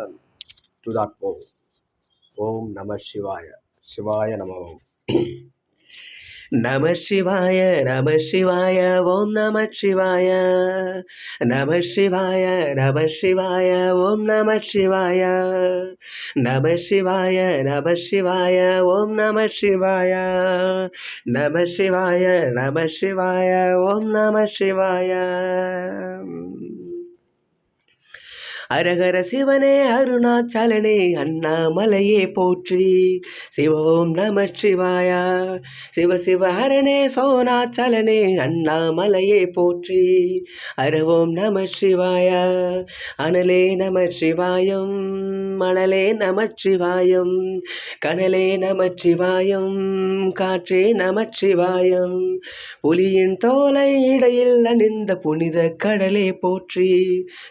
listen to that Om. Om Namah Shivaya. Shivaya Namah. நம சிவாய நம சிவாய ஓம் நம சிவாய நம சிவாய நம சிவாய ஓம் நம சிவாய நம சிவாய நம சிவாய ஓம் நம சிவாய நம சிவாய நம சிவாய ஓம் நம சிவாய அரகர சிவனே அருணாச்சலனே அண்ணாமலையே போற்றி. சிவோம் நம சிவாயா. சிவ சிவ ஹரணே சோனாச்சலனே அண்ணாமலையே போற்றி. அரவோம் நம சிவாயா. அனலே நம சிவாயம். மணலே நமச்சிவாயம் சிவாயம் கனலே நம காற்றே நமச்சிவாயம். புலியின் தோலை இடையில் அணிந்த புனித கடலே போற்றி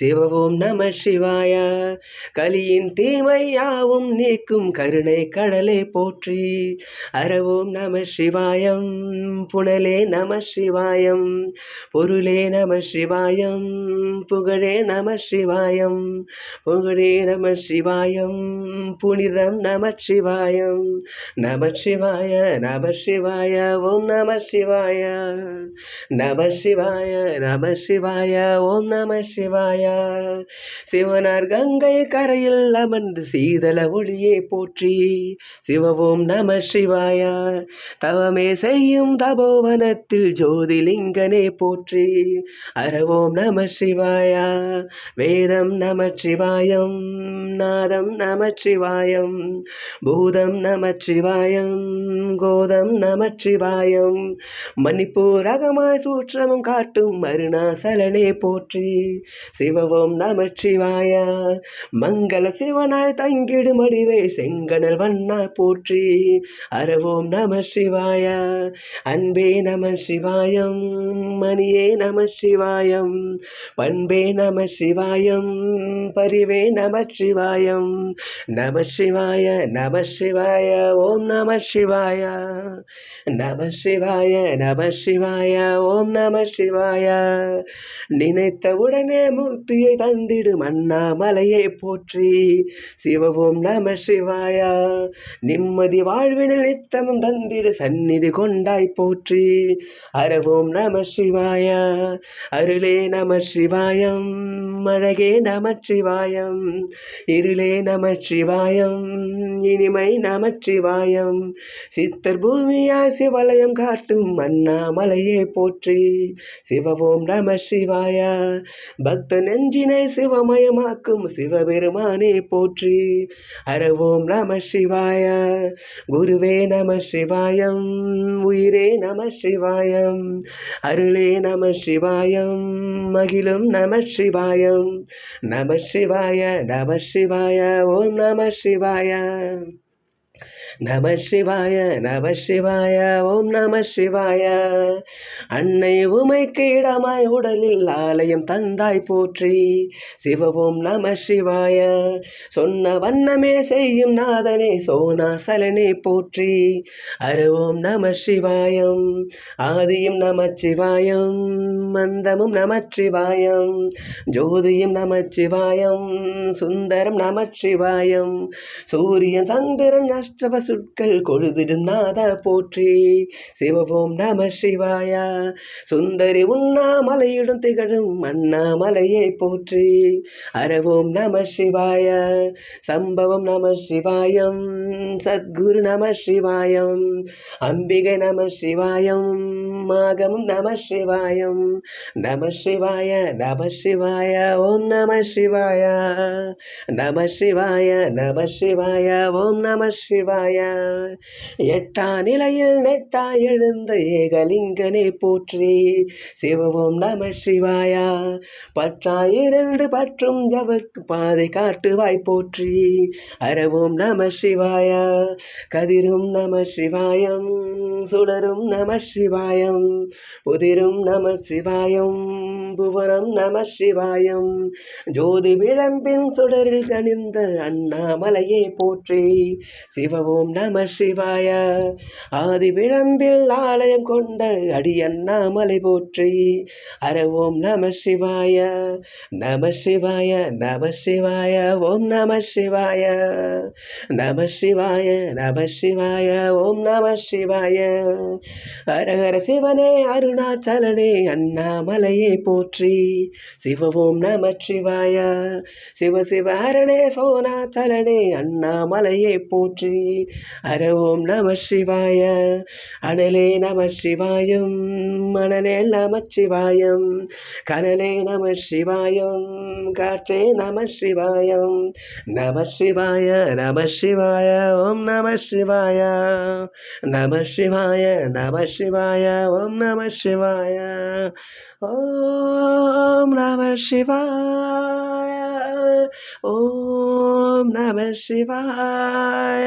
சிவவும் நம சிவாய கலியின் தீமையாவும் நீக்கும் கருணை கடலே போற்றி அறவும் நம சிவாயம் புனலே நம சிவாயம் பொருளே நம சிவாயம் புகழே நம சிவாயம் புகழே நம சிவாயம் புனிதம் நம சிவாயம் நம சிவாய நம சிவாய ஓம் நம சிவாய நம சிவாய நம சிவாய ஓம் நம சிவாய சிவனார் கங்கை கரையில் அமர்ந்து சீதள ஒளியை போற்றி சிவவோம் நம சிவாய தவமே செய்யும் தபோவனத்தில் ஜோதிலிங்கனே போற்றி அறவோம் நம சிவாய வேதம் நம சிவாயம் நான் பாதம் நமச்சிவாயம் பூதம் நமச்சிவாயம் கோதம் நமச்சிவாயம். சிவாயம் மணிப்பூரகமாய் சூற்றமும் காட்டும் மருணாசலனே போற்றி. சிவவோம் நமச்சிவாய மங்கள சிவனாய் தங்கிடும் அடிவே செங்கடல் வண்ணா போற்றி. அறவோம் நம சிவாய அன்பே நம சிவாயம் மணியே நம சிவாயம் பண்பே நம சிவாயம் பரிவே நம சிவாயம் சிவாயம். நம சிவாய நம சிவாய ஓம் நம சிவாய. நம சிவாய நம சிவாய ஓம் நம சிவாய. நினைத்த உடனே மூர்த்தியை தந்திடும் அண்ணாமலையை போற்றி. சிவவோம் நம சிவாய நிம்மதி வாழ்வினில் நித்தமும் தந்திடு சந்நிதி கொண்டாய் போற்றி. அறவோம் நம சிவாய அருளே நம சிவாயம் அழகே நம சிவாயம். இரு நம சிவாயம் இனிமை நம சிவாயம் சித்தர் பூமியா சிவலயம் காட்டும் அண்ணாமலையை போற்றி. சிவவோம் நம சிவாயா பக்த நெஞ்சினை சிவமயமாக்கும் சிவபெருமானே போற்றி. அறவோம் நம சிவாய குருவே நம சிவாயம் உயிரே நம சிவாயம் அருளே நம சிவாயம் மகிழும் நம சிவாயம் நம சிவாய நம சிவாய ஓம் நம சிவாய நம சிவாய நம சிவாய ஓம் நம சிவாய. அன்னை உமைக்கு இடமாய் உடலில் ஆலயம் தந்தாய் போற்றி. சிவவோம் நம சிவாய சொன்ன வண்ணமே செய்யும் நாதனே சோனாசலனே போற்றி. அருவோம் நம சிவாயம் ஆதியும் நம சிவாயம் மந்தமும் நம சிவாயம் ஜோதியும் நம சிவாயம் சுந்தரம் நம சிவாயம் சூரியன் சந்திரன் நஷ்ட அஷ்டவ சொற்கள் கொழுதிடும் நாத போற்றி. சிவவோம் நம சிவாயா. சுந்தரி உண்ணாமலையுடன் திகழும் அண்ணாமலையை போற்றி. அறவோம் நம சிவாய. சம்பவம் நம சிவாயம். சத்குரு நம சிவாயம். அம்பிகை நம சிவாயம். மாகமும் நம சிவாயம். நம சிவாய நம சிவாய. ஓம் நம சிவாய. நம சிவாய நம சிவாய. ஓம் நம சிவாய. எட்டா நிலையில் நெட்டா எழுந்த ஏகலிங்கனே போற்றி. சிவவும் நம சிவாயா. பற்றா இரண்டு பற்றும் எவர்க்கு பாதை காட்டுவாய் போற்றி. அறவும் நம சிவாயா. கதிரும் நம சிவாயம். சுடரும் நம சிவாயம். புதிரும் நம சிவாயம். புவனம் நம சிவாயம். ஜோதி விளம்பின் சுடரில் கணிந்த அண்ணாமலையே போற்றி. சிவ சிவ ஓம் நம சிவாய. ஆதி விளம்பில் ஆலயம் கொண்ட அடியண்ணாமலை போற்றி. அர ஓம் நம சிவாய. நம சிவாய நம சிவாய ஓம் நம சிவாய. நம சிவாய நம சிவாய ஓம் நம சிவாய. ஹரஹர சிவனே அருணாச்சலனே அண்ணாமலையே போற்றி. சிவ ஓம் நம சிவாய. சிவ சிவ ஹரணே சோனாச்சலனே அண்ணாமலையே போற்றி. ஹர ஓம் நம சிவாய அனலே நம சிவாயம் மணலே நம சிவாயம் கனலே நம சிவாயம் காற்றே நம சிவாயம் நம சிவாய நம சிவாய ஓம் நம சிவாய நம சிவாய நம சிவாய ஓம் நம சிவாய ஓம் நம சிவாய ஓம் நம சிவாய